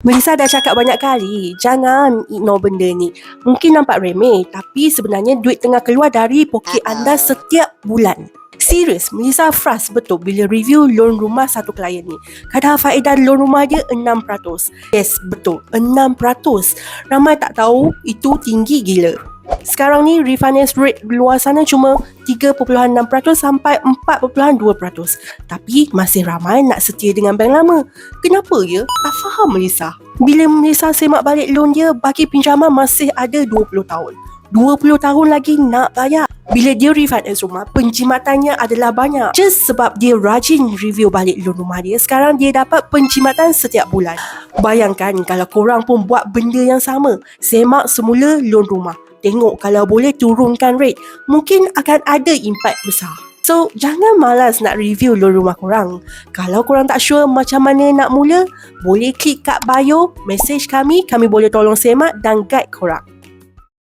Melissa dah cakap banyak kali, jangan ignore benda ni. Mungkin nampak remeh, tapi sebenarnya duit tengah keluar dari poket anda setiap bulan. Serius, Melissa frust betul bila review loan rumah satu klien ni. Kadar faedah loan rumah dia 6%. Yes, betul. 6%. Ramai tak tahu itu tinggi gila. Sekarang ni refinance rate luar sana cuma 3.6% sampai 4.2%. Tapi masih ramai nak setia dengan bank lama. Kenapa ya? Tak faham Melissa. Bila Melissa semak balik loan dia, bagi pinjaman masih ada 20 tahun. 20 tahun lagi nak bayar. Bila dia refinance rumah, penjimatannya adalah banyak. Just sebab dia rajin review balik loan rumah dia, sekarang dia dapat penjimatan setiap bulan. Bayangkan kalau korang pun buat benda yang sama. Semak semula loan rumah. Tengok kalau boleh turunkan rate. Mungkin akan ada impact besar. So, jangan malas nak review loan rumah korang. Kalau korang tak sure macam mana nak mula, boleh klik kat bio, message kami, kami boleh tolong semak dan guide korang.